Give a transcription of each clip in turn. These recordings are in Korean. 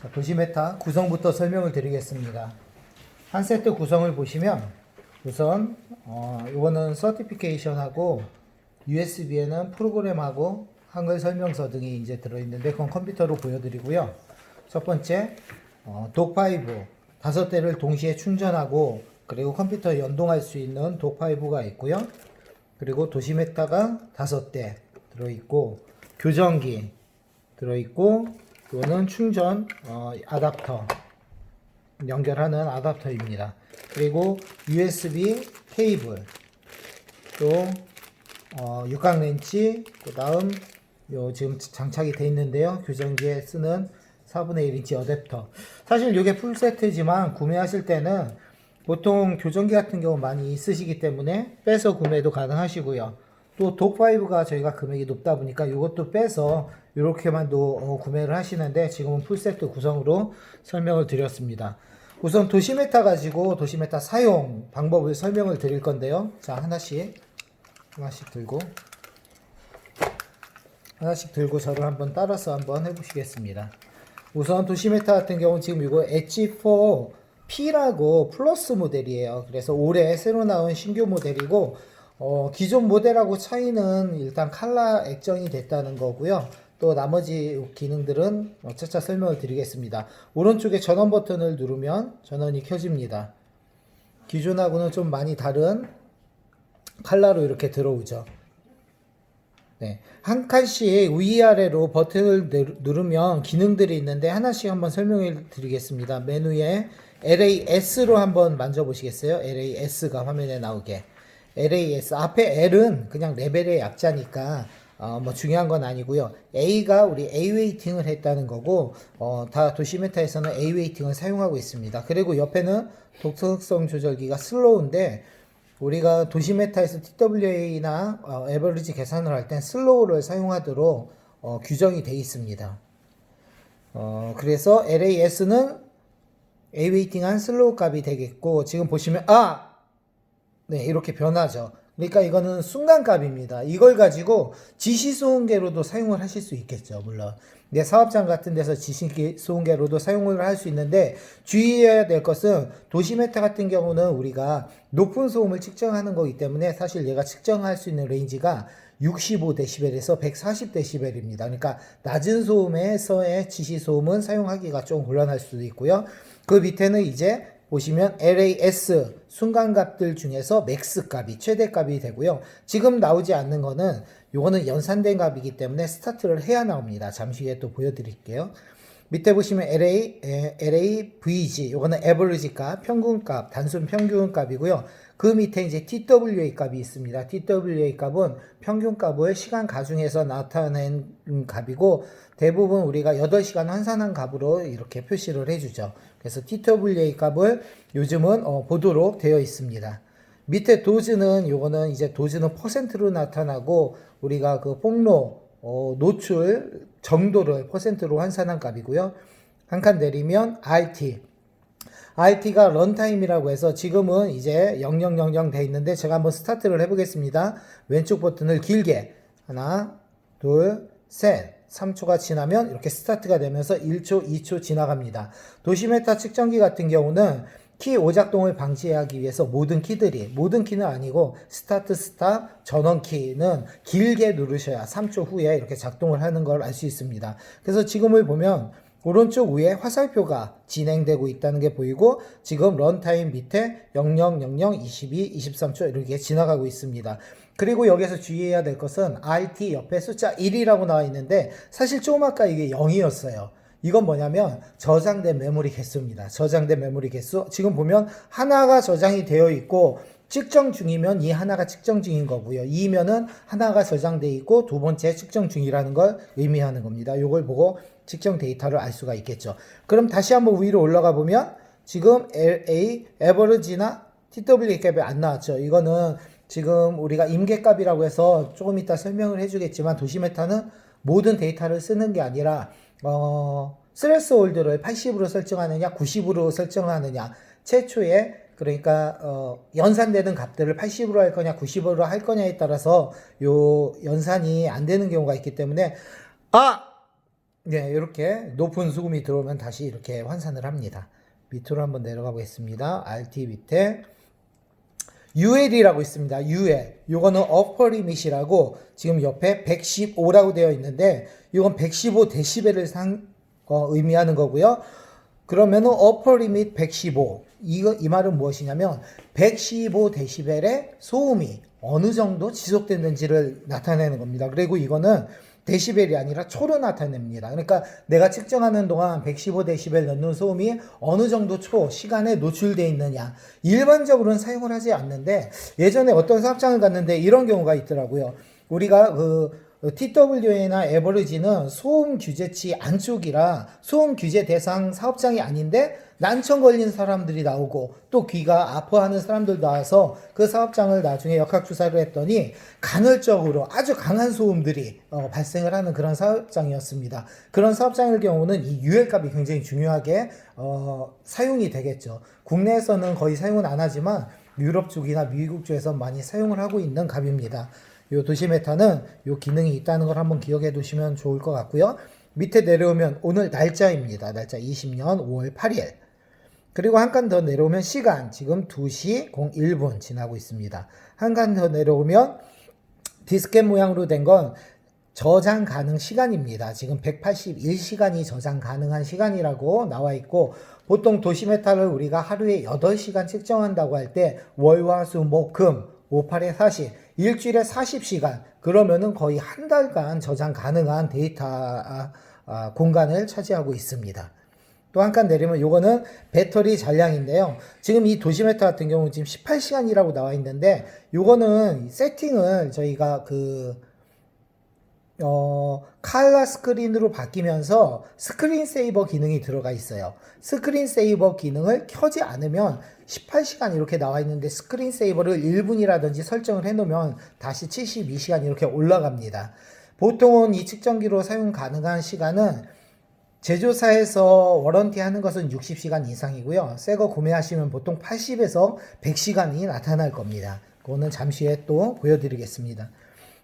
자, 도시메타 구성부터 설명을 드리겠습니다. 한 세트 구성을 보시면 우선 어, 이거는 서티피케이션하고 USB에는 프로그램하고 한글 설명서 등이 이제 들어있는데 그건 컴퓨터로 보여드리고요. 첫 번째 어, 독5 다섯 대를 동시에 충전하고 그리고 컴퓨터 연동할 수 있는 독5가 있고요. 그리고 도시메타가 다섯 대 들어있고 교정기 들어있고 이거는 충전 어, 아답터 연결하는 아답터입니다. 그리고 USB 케이블 또 어, 육각 렌치 그 다음 요 지금 장착이 돼 있는데요. 교정기에 쓰는 4분의 1인치 어댑터 사실 이게 풀 세트지만 구매하실 때는 보통 교정기 같은 경우 많이 있으시기 때문에 빼서 구매도 가능하시고요. 또 독5가 저희가 금액이 높다 보니까 이것도 빼서 이렇게만도 어, 구매를 하시는데 지금은 풀세트 구성으로 설명을 드렸습니다. 우선 도시메타 가지고 도시메타 사용 방법을 설명을 드릴 건데요. 자 하나씩 하나씩 들고 하나씩 들고 저를 한번 따라서 한번 해보시겠습니다. 우선 도시메타 같은 경우는 지금 이거 H4 P라고 플러스 모델이에요. 그래서 올해 새로 나온 신규 모델이고 어, 기존 모델하고 차이는 일단 칼라 액정이 됐다는 거고요. 또 나머지 기능들은 어, 차차 설명을 드리겠습니다. 오른쪽에 전원 버튼을 누르면 전원이 켜집니다. 기존하고는 좀 많이 다른 칼라로 이렇게 들어오죠. 네. 한 칸씩 위아래로 버튼을 누- 누르면 기능들이 있는데 하나씩 한번 설명해 드리겠습니다. 메뉴에 LAS로 한번 만져보시겠어요? LAS가 화면에 나오게. LAS. 앞에 L은 그냥 레벨의 약자니까 어, 뭐 중요한 건 아니고요. A가 우리 A 웨이팅을 했다는 거고 어, 다 도시메타에서는 A 웨이팅을 사용하고 있습니다. 그리고 옆에는 독특성 조절기가 슬로우인데 우리가 도시메타에서 TWA나 어, 에버리지 계산을 할 땐 슬로우를 사용하도록 어, 규정이 돼 있습니다. 어, 그래서 LAS는 A-웨이팅한 슬로우 값이 되겠고 지금 보시면 아! 네 이렇게 변하죠. 그러니까 이거는 순간값입니다. 이걸 가지고 지시 소음계로도 사용을 하실 수 있겠죠. 물론 내 사업장 같은 데서 지시 소음계로도 사용을 할 수 있는데 주의해야 될 것은 도시메타 같은 경우는 우리가 높은 소음을 측정하는 거기 때문에 사실 얘가 측정할 수 있는 레인지가 65dB에서 140dB입니다. 그러니까 낮은 소음에서의 지시 소음은 사용하기가 좀 곤란할 수도 있고요. 그 밑에는 이제 보시면 LAS 순간값들 중에서 맥스 값이 최대 값이 되고요. 지금 나오지 않는 거는 요거는 연산된 값이기 때문에 스타트를 해야 나옵니다. 잠시 후에 또 보여드릴게요. 밑에 보시면 LA, 에, LAVG, 요거는 에버리지 값, 평균 값, 단순 평균 값이고요. 그 밑에 이제 TWA 값이 있습니다. TWA 값은 평균 값을 시간 가중해서 나타낸 값이고 대부분 우리가 8시간 환산한 값으로 이렇게 표시를 해주죠. 그래서 TWA 값을 요즘은 어, 보도록 되어 있습니다. 밑에 도즈는 요거는 이제 도즈는 퍼센트로 나타나고 우리가 그 폭로 어, 노출 정도를 퍼센트로 환산한 값이고요. 한 칸 내리면 RT RT가 런타임이라고 해서 지금은 이제 0000 돼 있는데 제가 한번 스타트를 해보겠습니다. 왼쪽 버튼을 길게 하나, 둘, 셋. 3초가 지나면 이렇게 스타트가 되면서 1초, 2초 지나갑니다. 도시메타 측정기 같은 경우는 키 오작동을 방지하기 위해서 모든 키들이 모든 키는 아니고 스타트 스탑 전원 키는 길게 누르셔야 3초 후에 이렇게 작동을 하는 걸 알 수 있습니다. 그래서 지금을 보면 오른쪽 위에 화살표가 진행되고 있다는 게 보이고 지금 런타임 밑에 0000 22 23초 이렇게 지나가고 있습니다. 그리고 여기서 주의해야 될 것은 RT 옆에 숫자 1이라고 나와 있는데 사실 조금 아까 이게 0이었어요. 이건 뭐냐면 저장된 메모리 개수입니다. 저장된 메모리 개수. 지금 보면 하나가 저장이 되어 있고 측정 중이면 이 하나가 측정 중인 거고요. 2면은 하나가 저장돼 있고 두 번째 측정 중이라는 걸 의미하는 겁니다. 이걸 보고 측정 데이터를 알 수가 있겠죠. 그럼 다시 한번 위로 올라가 보면 지금 LA 에버리지나 TW 값이 안 나왔죠. 이거는 지금 우리가 임계값이라고 해서 조금 이따 설명을 해주겠지만 도시메타는 모든 데이터를 쓰는 게 아니라 어, 스레스홀드를 80으로 설정하느냐 90으로 설정하느냐 최초에 그러니까 어, 연산되는 값들을 80으로 할 거냐 90으로 할 거냐에 따라서 요 연산이 안 되는 경우가 있기 때문에 아 네, 이렇게 높은 수금이 들어오면 다시 이렇게 환산을 합니다. 밑으로 한번 내려가 보겠습니다. RT 밑에 UL이라고 있습니다. UL. 요거는 limit이라고 지금 옆에 115라고 되어 있는데 이건 115 데시벨을 상 어, 의미하는 거고요. 그러면은 limit 115. 이거 이 말은 무엇이냐면 115 데시벨의 소음이 어느 정도 지속됐는지를 나타내는 겁니다. 그리고 이거는 데시벨이 아니라 초로 나타냅니다. 그러니까 내가 측정하는 동안 115데시벨 넣는 소음이 어느 정도 초 시간에 노출되어 있느냐. 일반적으로는 사용을 하지 않는데 예전에 어떤 사업장을 갔는데 이런 경우가 있더라고요. 우리가 그 TWA나 에버리지는 소음 규제치 안쪽이라 소음 규제 대상 사업장이 아닌데 난청 걸린 사람들이 나오고 또 귀가 아파하는 사람들 나와서 그 사업장을 나중에 역학조사를 했더니 간헐적으로 아주 강한 소음들이 어, 발생을 하는 그런 사업장이었습니다. 그런 사업장일 경우는 이 유해값이 굉장히 중요하게 어, 사용이 되겠죠. 국내에서는 거의 사용은 안 하지만 유럽 쪽이나 미국 쪽에서 많이 사용을 하고 있는 값입니다. 요 도시 메타는 요 기능이 있다는 걸 한번 기억해 두시면 좋을 것 같고요. 밑에 내려오면 오늘 날짜입니다. 날짜 20년 5월 8일. 그리고 한 칸 더 내려오면 시간 지금 2시 01분 지나고 있습니다. 한 칸 더 내려오면 디스켓 모양으로 된 건 저장 가능 시간입니다. 지금 181시간이 저장 가능한 시간이라고 나와 있고 보통 도시 메타를 우리가 하루에 8시간 측정한다고 할 때 월화수목금 58에 40 일주일에 40시간 그러면은 거의 한 달간 저장 가능한 데이터 아, 아, 공간을 차지하고 있습니다. 또 한 칸 내리면 요거는 배터리 잔량인데요. 지금 이 도시메타 같은 경우는 지금 18시간이라고 나와 있는데 요거는 세팅을 저희가 그 어, 칼라 스크린으로 바뀌면서 스크린 세이버 기능이 들어가 있어요. 스크린 세이버 기능을 켜지 않으면 18시간 이렇게 나와 있는데 스크린 세이버를 1분이라든지 설정을 해 놓으면 다시 72시간 이렇게 올라갑니다. 보통은 이 측정기로 사용 가능한 시간은 제조사에서 워런티 하는 것은 60시간 이상이고요. 새 거 구매하시면 보통 80에서 100시간이 나타날 겁니다. 그거는 잠시 후에 또 보여드리겠습니다.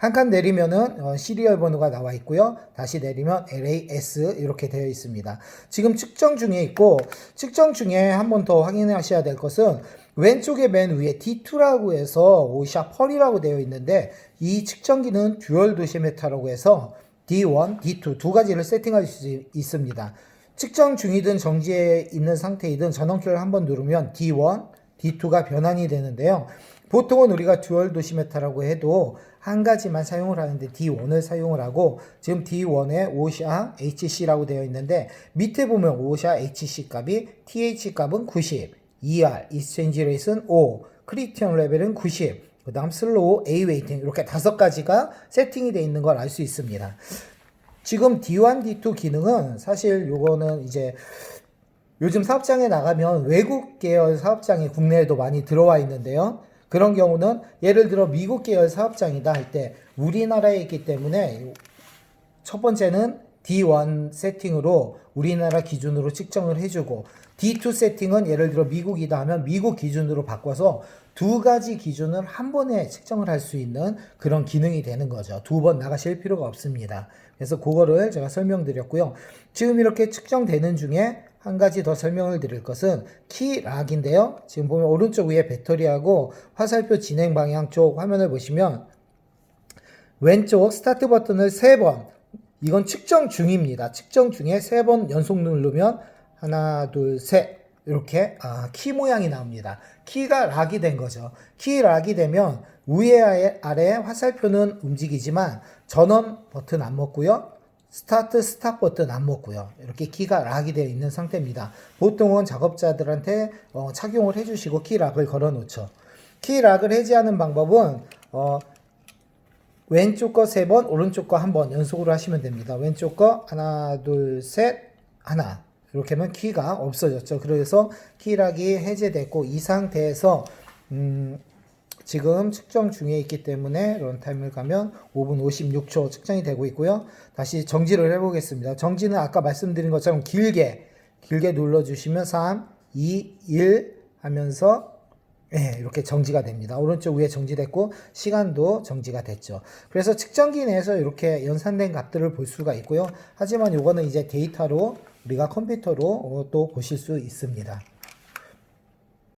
한 칸 내리면은 어, 시리얼 번호가 나와 있고요. 다시 내리면 LAS 이렇게 되어 있습니다. 지금 측정 중에 있고 측정 중에 한 번 더 확인하셔야 될 것은 왼쪽에 맨 위에 D2라고 해서 오샤 펄이라고 되어 있는데 이 측정기는 듀얼 도시메타라고 해서 D1, D2 두 가지를 세팅할 수 있습니다. 측정 중이든 정지에 있는 상태이든 전원키를 한번 누르면 D1, D2가 변환이 되는데요. 보통은 우리가 듀얼 도시 메타라고 해도 한 가지만 사용을 하는데 D1을 사용을 하고 지금 D1에 오샤 HC라고 되어 있는데 밑에 보면 오샤 HC 값이 TH 값은 90, ER 익스체인지 레이스는 5, 크리티언 레벨은 90, 그 다음 슬로우 A 웨이팅 이렇게 다섯 가지가 세팅이 되어 있는 걸 알 수 있습니다. 지금 D1, D2 기능은 사실 요거는 이제 요즘 사업장에 나가면 외국 계열 사업장이 국내에도 많이 들어와 있는데요. 그런 경우는 예를 들어 미국 계열 사업장이다 할 때 우리나라에 있기 때문에 첫 번째는 D1 세팅으로 우리나라 기준으로 측정을 해주고 D2 세팅은 예를 들어 미국이다 하면 미국 기준으로 바꿔서 두 가지 기준을 한 번에 측정을 할 수 있는 그런 기능이 되는 거죠. 두 번 나가실 필요가 없습니다. 그래서 그거를 제가 설명드렸고요. 지금 이렇게 측정되는 중에 한 가지 더 설명을 드릴 것은 키락인데요. 지금 보면 오른쪽 위에 배터리하고 화살표 진행 방향 쪽 화면을 보시면 왼쪽 스타트 버튼을 세번 이건 측정 중입니다. 측정 중에 세번 연속 누르면 하나 둘 셋 이렇게 아, 키 모양이 나옵니다. 키가 락이 된 거죠. 키 락이 되면 위에 아래 화살표는 움직이지만 전원 버튼 안 먹고요. 스타트 스탑 버튼 안 먹고요. 이렇게 키가 락이 되어 있는 상태입니다. 보통은 작업자들한테 어, 착용을 해주시고 키 락을 걸어 놓죠. 키 락을 해제하는 방법은 어, 왼쪽 거세 번, 오른쪽 거한번 연속으로 하시면 됩니다. 왼쪽 거 하나, 둘, 셋, 하나. 이렇게 하면 키가 없어졌죠. 그래서 키락이 해제됐고 이 상태에서 음, 지금 측정 중에 있기 때문에 런타임을 가면 5분 56초 측정이 되고 있고요. 다시 정지를 해보겠습니다. 정지는 아까 말씀드린 것처럼 길게 길게 눌러주시면 3, 2, 1 하면서 예, 이렇게 정지가 됩니다. 오른쪽 위에 정지됐고 시간도 정지가 됐죠. 그래서 측정기 내에서 이렇게 연산된 값들을 볼 수가 있고요. 하지만 요거는 이제 데이터로 우리가 컴퓨터로 어, 또 보실 수 있습니다.